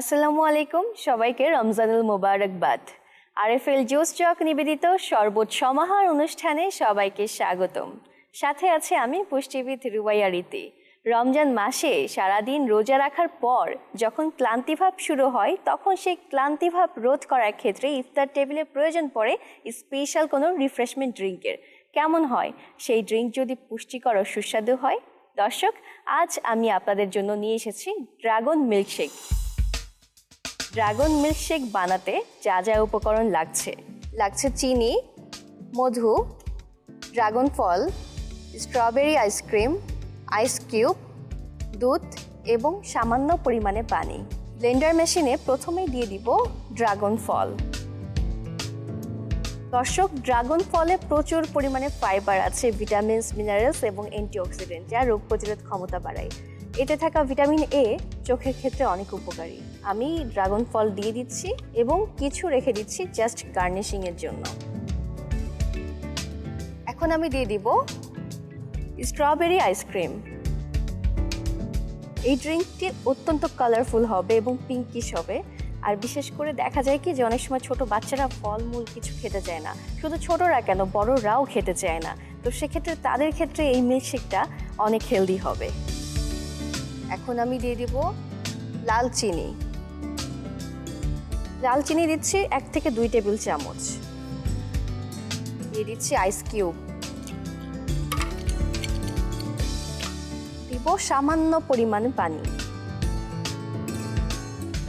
আসসালামু আলাইকুম, সবাইকে রমজানুল মোবারকবাদ। আরএফএল জোস চক নিবেদিত শরবত সমাহার অনুষ্ঠানে সবাইকে স্বাগতম। সাথে আছে আমি পুষ্টিবিদ রুবাইয়া রীতি। রমজান মাসে সারাদিন রোজা রাখার পর যখন ক্লান্তিভাব শুরু হয়, তখন সেই ক্লান্তিভাব রোধ করার ক্ষেত্রে ইফতার টেবিলে প্রয়োজন পড়ে স্পেশাল কোনো রিফ্রেশমেন্ট ড্রিঙ্কের। কেমন হয়? সেই ড্রিঙ্ক যদি পুষ্টিকর ও সুস্বাদু হয়? দর্শক, আজ আমি আপনাদের জন্য নিয়ে এসেছি ড্রাগন মিল্কশেক। ড্রাগন মিল্কশেক বানাতে যা যা উপকরণ লাগছে। লাগছে চিনি, মধু, ড্রাগন ফল, strawberry ice cream ice cube, দুধ এবং সামান্য পরিমাণে পানি। ব্লেন্ডার মেশিনে প্রথমে দিয়ে দিব ড্রাগন ফল। দর্শক, ড্রাগন ফলে প্রচুর পরিমাণে ফাইবার আছে, ভিটামিনস, মিনারেলস এবং অ্যান্টিঅক্সিডেন্ট যা রোগ প্রতিরোধ ক্ষমতা বাড়ায়। এতে থাকা ভিটামিন এ চোখের ক্ষেত্রে অনেক উপকারী। আমি ড্রাগন ফল দিয়ে দিচ্ছি এবং কিছু রেখে দিচ্ছি জাস্ট গার্নিশিং এর জন্য। এখন আমি দিয়ে দিব স্ট্রবেরি আইসক্রিম এই ড্রিঙ্কটি অত্যন্ত কালারফুল হবে এবং পিঙ্কিশ হবে। আর বিশেষ করে দেখা যায় কি যে অনেক সময় ছোট বাচ্চারা ফলমূল কিছু খেতে চায় না। শুধু ছোটরা কেন, বড়রাও খেতে চায় না। তো সেক্ষেত্রে তাদের ক্ষেত্রে এই মিল্কশেকটা অনেক হেলদি হবে। এখন আমি দিয়ে দিব লাল চিনি। লাল চিনি দিচ্ছি এক থেকে দুই টেবিল চামচ। দিয়ে দিচ্ছি আইস কিউব দিব সামান্য পরিমাণ পানি।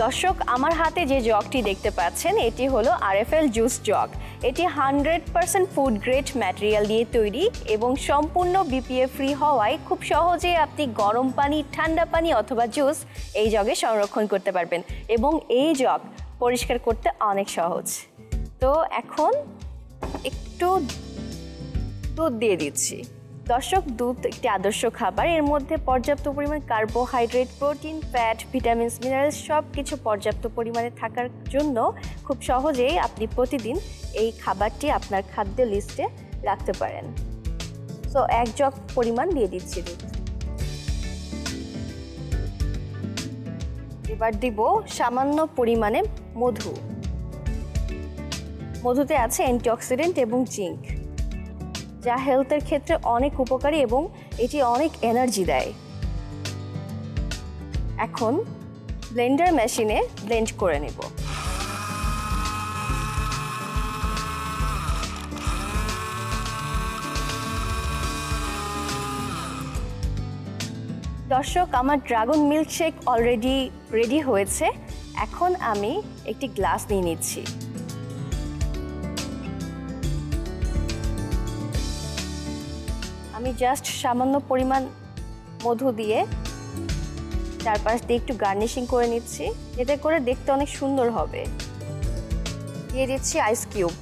দর্শক, আমার হাতে যে জগটি দেখতে পাচ্ছেন, এটি হলো আরএফএল জুস জগ। এটি hundred percent food grade material দিয়ে তৈরি এবং সম্পূর্ণ বিপিএ ফ্রি হওয়ায় খুব সহজে আপনি গরম পানি, ঠান্ডা পানি অথবা জুস এই জগে সংরক্ষণ করতে পারবেন এবং এই জগ পরিষ্কার করতে অনেক সহজ। তো এখন একটু দুধ দিয়ে দিচ্ছি। দর্শক, দুধ একটি আদর্শ খাবার। এর মধ্যে পর্যাপ্ত পরিমাণ carbohydrate protein fat vitamins minerals সব কিছু পর্যাপ্ত পরিমাণে থাকার জন্য খুব সহজেই আপনি প্রতিদিন এই খাবারটি আপনার খাদ্য লিস্টে রাখতে পারেন। সো এক জগ পরিমাণ দিয়ে দিচ্ছি দুধ। এবার দিব সামান্য পরিমাণে মধু। মধুতে আছে অ্যান্টিঅক্সিডেন্ট এবং জিঙ্ক যা হেলথের ক্ষেত্রে অনেক উপকারী এবং এটি অনেক এনার্জি দেয়। এখন ব্লেন্ডার মেশিনে ব্লেন্ড করে নেব। দর্শক, আমার ড্রাগন মিল্কশেক অলরেডি রেডি হয়েছে। এখন আমি একটি গ্লাস নিয়ে নিচ্ছি। আমি জাস্ট সামান্য পরিমাণ মধু দিয়ে চারপাশ দিয়ে একটু গার্নিশিং করে নিচ্ছি। এতে করে দেখতে অনেক সুন্দর হবে। দিয়ে দিচ্ছি আইস কিউব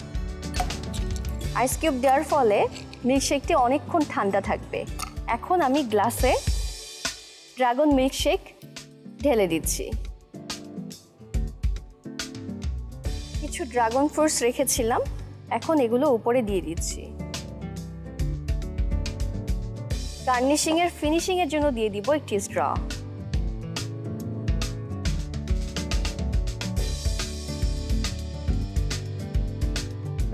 আইস কিউব দেওয়ার ফলে মিল্কশেকটি অনেকক্ষণ ঠান্ডা থাকবে। এখন আমি গ্লাসে ড্রাগন মিল্কশেক ঢেলে দিচ্ছি। কিছু ড্রাগন ফ্রুটস রেখেছিলাম। এখন এগুলো উপরে দিয়ে দিচ্ছি। গার্নিশিং এর ফিনিশিং এর জন্য দিয়ে দিব একটি স্ট্র।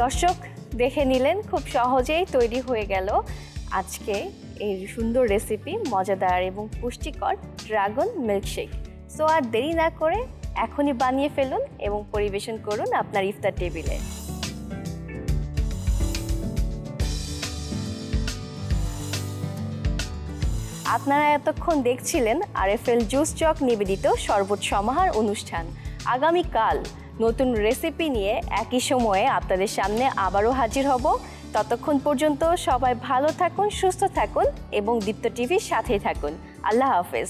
দর্শক, দেখে নিলেন, খুব সহজেই তৈরি হয়ে গেল আজকে এই সুন্দর রেসিপি মজাদার এবং পুষ্টিকর ড্রাগন মিল্কশেক সো আর দেরি না করে এখনই বানিয়ে ফেলুন এবং পরিবেশন করুন আপনার ইফতার টেবিলে। আপনারা এতক্ষণ দেখছিলেন আরএফএল জুস চক নিবেদিত শরবত সমাহার অনুষ্ঠান। আগামীকাল নতুন রেসিপি নিয়ে একই সময়ে আপনাদের সামনে আবারও হাজির হব। ততক্ষণ পর্যন্ত সবাই ভালো থাকুন, সুস্থ থাকুন এবং দীপ্ত টিভির সাথেই থাকুন। আল্লাহ হাফেজ।